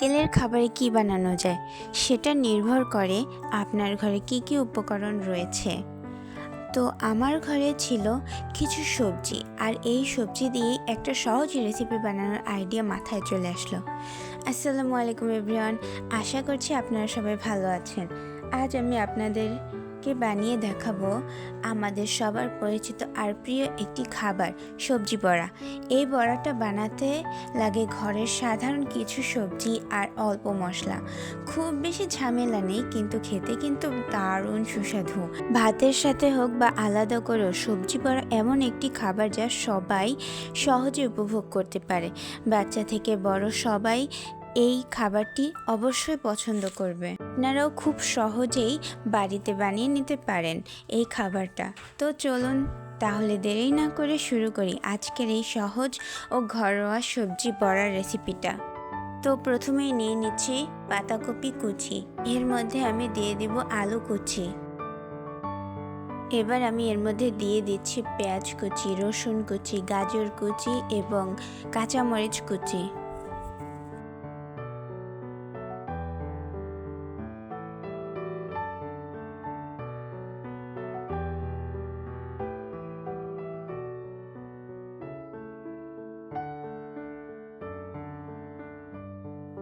বিকেলের খাবারে কি বানানো যায় সেটা নির্ভর করে আপনার ঘরে কি কি উপকরণ রয়েছে। তো আমার ঘরে ছিল কিছু সবজি আর এই সবজি দিয়ে একটা সহজ রেসিপি বানানোর আইডিয়া মাথায় চলে আসলো। আসসালামু আলাইকুম এভরিওয়ান আশা করছি আপনারা সবাই ভালো আছেন। আজ আমি আপনাদেরকে বানিয়ে দেখাবো আমাদের সবার পরিচিত আর প্রিয় একটি খাবার, সবজি বড়া। এই বড়াটা বানাতে লাগে ঘরের সাধারণ কিছু সবজি আর অল্প মশলা। খুব বেশি ঝামেলা নেই, কিন্তু খেতে কিন্তু দারুণ সুস্বাদু। ভাতের সাথে হোক বা আলাদা করেও, সবজি বড়া এমন একটি খাবার যা সবাই সহজে উপভোগ করতে পারে। বাচ্চা থেকে বড় সবাই এই খাবারটি অবশ্যই পছন্দ করবে। আপনারাও খুব সহজেই বাড়িতে বানিয়ে নিতে পারেন এই খাবারটা। তো চলুন, তাহলে দেরি না করে শুরু করি আজকের এই সহজ ও ঘরোয়া সবজি বড়ার রেসিপিটা। তো প্রথমেই নিয়ে নিচ্ছি পাতাকপি কুচি। এর মধ্যে আমি দিয়ে দিব আলু কুচি। এবার আমি এর মধ্যে দিয়ে দিচ্ছি পেঁয়াজ কুচি, রসুন কুচি, গাজর কুচি এবং কাঁচামরিচ কুচি।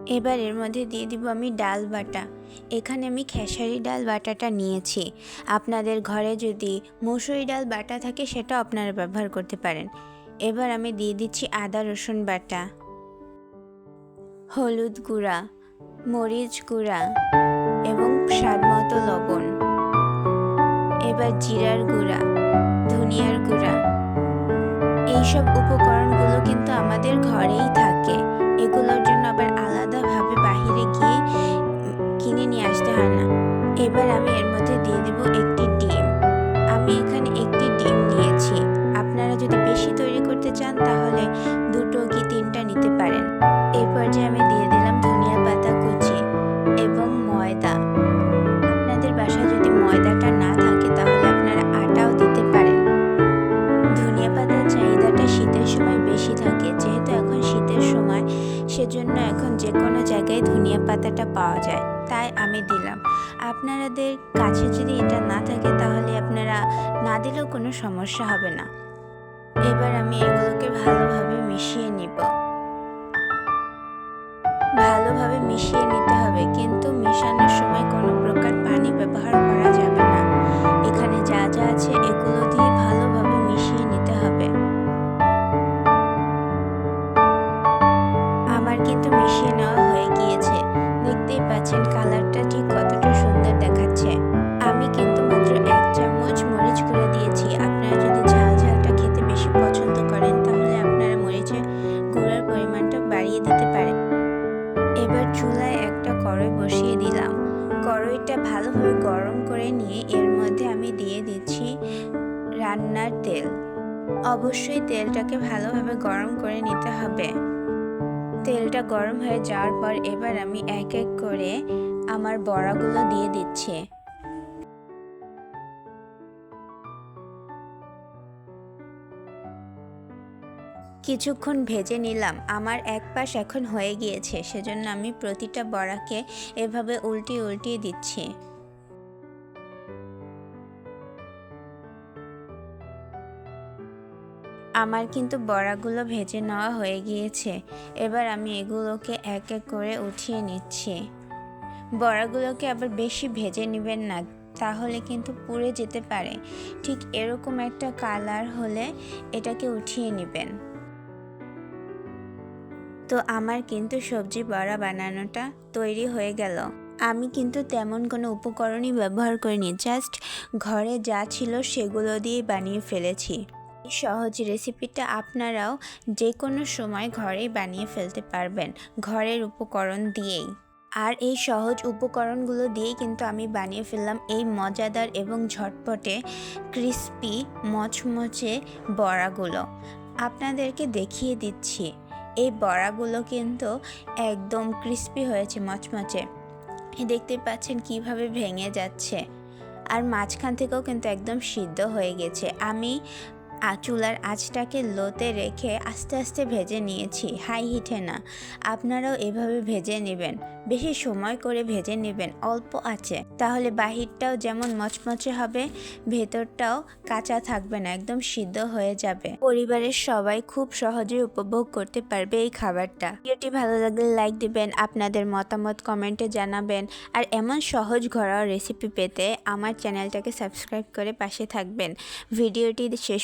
এবার এর মধ্যে দিয়ে দিব আমি ডাল বাটা। এখানে আমি খেসারি ডাল বাটাটা নিয়েছি। আপনাদের ঘরে যদি মুসুরি ডাল বাটা থাকে সেটা আপনারা ব্যবহার করতে পারেন। এবার আমি দিয়ে দিচ্ছি আদা রসুন বাটা। হলুদ গুঁড়া, মরিচ গুঁড়া এবং স্বাদ মতো লবণ। এবার জিরার গুঁড়া, ধনিয়ার গুঁড়া। এইসব উপকরণগুলো কিন্তু আমাদের ঘরেই কিনে নিয়ে আসতে হয় না এবার আমি এর মধ্যে দিয়ে দেব একটি ডিম। আমি এখানে একটি ডিম নিয়েছি। আপনারা যদি বেশি তৈরি করতে চান, তাহলে দুটো কি তিনটা নিতে পারেন। এই পর্যায়ে আমি দিয়ে দিলাম ধনিয়া পাতা কুচি এবং ময়দা। আপনাদের বাসায় যদি ময়দাটা না থাকে, তাহলে আপনারা আটাও দিতে পারেন। ধনিয়া পাতার চাহিদাটা শীতের সময় বেশি থাকে। যেহেতু এখন শীতের সময়, সেজন্য এখন যে কোনো জায়গায় ধনিয়া পাতাটা পাওয়া যায়। তাই আমি দিলাম। আপনাদের কাছে যদি এটা না থাকে তাহলে আপনারা না দিলেও কোনো সমস্যা হবে না। এবার আমি এগুলোকে ভালোভাবে মিশিয়ে নিব। ভালোভাবে মিশিয়ে নিতে হবে, কিন্তু মেশানোর সময় কোনো প্রকার পানি ব্যবহার কড়াই বসিয়ে দিলাম। কড়াইটা ভালোভাবে গরম করে নিয়ে এর মধ্যে আমি দিয়ে দিচ্ছি রান্নার তেল। অবশ্যই তেলটাকে ভালোভাবে গরম করে নিতে হবে। তেলটা গরম হয়ে যাওয়ার পর এবার আমি এক এক করে আমার বড়াগুলো দিয়ে দিচ্ছি। কিছুক্ষণ ভেজে নিলাম। আমার এক পাশ এখন হয়ে গিয়েছে, সেজন্য আমি প্রতিটা বড়াকে এভাবে উল্টিয়ে উল্টিয়ে দিচ্ছি। আমার কিন্তু বড়াগুলো ভেজে নেওয়া হয়ে গিয়েছে। এবার আমি এগুলোকে এক এক করে উঠিয়ে নিচ্ছি। বড়াগুলোকে আবার বেশি ভেজে নেবেন না, তাহলে কিন্তু পুড়ে যেতে পারে। ঠিক এরকম একটা কালার হলে এটাকে উঠিয়ে নেবেন। তো আমার কিন্তু সবজি বড়া বানানোটা তৈরি হয়ে গেল। আমি কিন্তু তেমন কোনো উপকরণই ব্যবহার করিনি জাস্ট ঘরে যা ছিল সেগুলো দিয়ে বানিয়ে ফেলেছি। এই সহজ রেসিপিটা আপনারাও যে কোনো সময় ঘরেই বানিয়ে ফেলতে পারবেন, ঘরের উপকরণ দিয়েই। আর এই সহজ উপকরণগুলো দিয়েই কিন্তু আমি বানিয়ে ফেললাম এই মজাদার এবং ঝটপটে ক্রিস্পি মচমচে বড়াগুলো। আপনাদেরকে দেখিয়ে দিচ্ছি। এই বড়াগুলো কিন্তু একদম ক্রিস্পি হয়েছে, মচমচে। দেখতে পাচ্ছেন কীভাবে ভেঙে যাচ্ছে। আর মাঝখান থেকেও কিন্তু একদম সিদ্ধ হয়ে গেছে। আমি চুলার আঁচটাকে লোতে রেখে আস্তে আস্তে ভেজে নিয়েছি। হাই হিটে না, আপনারাও এভাবে ভেজে নেবেন। বেশি সময় করে ভেজে নেবেন, অল্প আছে। তাহলে বাহিরটাও যেমন মচমচে হবে, ভেতরটাও কাঁচা থাকবে না, একদম সিদ্ধ হয়ে যাবে। পরিবারের সবাই খুব সহজে উপভোগ করতে পারবে এই খাবারটা। ভিডিওটি ভালো লাগলে লাইক দিবেন, আপনাদের মতামত কমেন্টে জানাবেন। আর এমন সহজ ঘরোয়া রেসিপি পেতে আমার চ্যানেলটাকে সাবস্ক্রাইব করে পাশে থাকবেন। ভিডিওটি শেষ